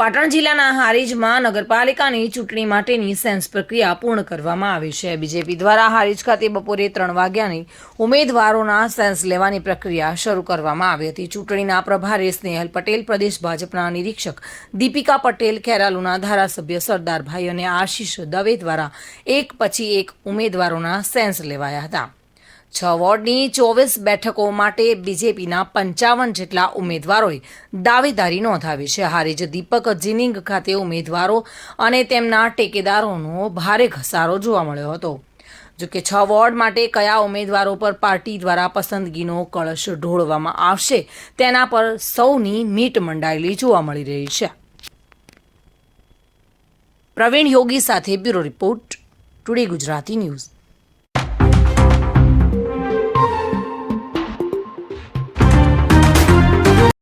પાટણ જિલ્લાના હારીજમાં નગરપાલિકાની ચૂંટણી માટેની સેન્સ પ્રક્રિયા પૂર્ણ કરવામાં આવી છે. બીજેપી દ્વારા હારીજ ખાતે બપોરે ત્રણ વાગ્યાની ઉમેદવારોના સેન્સ લેવાની પ્રક્રિયા શરૂ કરવામાં આવી હતી. ચૂંટણીના પ્રભારી સ્નેહલ પટેલ, પ્રદેશ ભાજપના નિરીક્ષક દીપિકા પટેલ, ખેરાલુના ધારાસભ્ય સરદારભાઈ અને આશીષ દવે દ્વારા એક પછી એક ઉમેદવારોના સેન્સ લેવાયા હતા. છ વોર્ડની ચોવીસ બેઠકો માટે બીજેપીના પંચાવન જેટલા ઉમેદવારોએ દાવેદારી નોંધાવી છે. હારીજ દીપક જીનિંગ ખાતે ઉમેદવારો અને તેમના ટેકેદારોનો ભારે ઘસારો જોવા મળ્યો હતો. જોકે છ વોર્ડ માટે કયા ઉમેદવારો પર પાર્ટી દ્વારા પસંદગીનો કળશ ઢોળવામાં આવશે તેના પર સૌની મીટ મંડાયેલી જોવા મળી રહી છે. પ્રવીણ યોગી સાથે bureau report today Gujarati news. Thank you.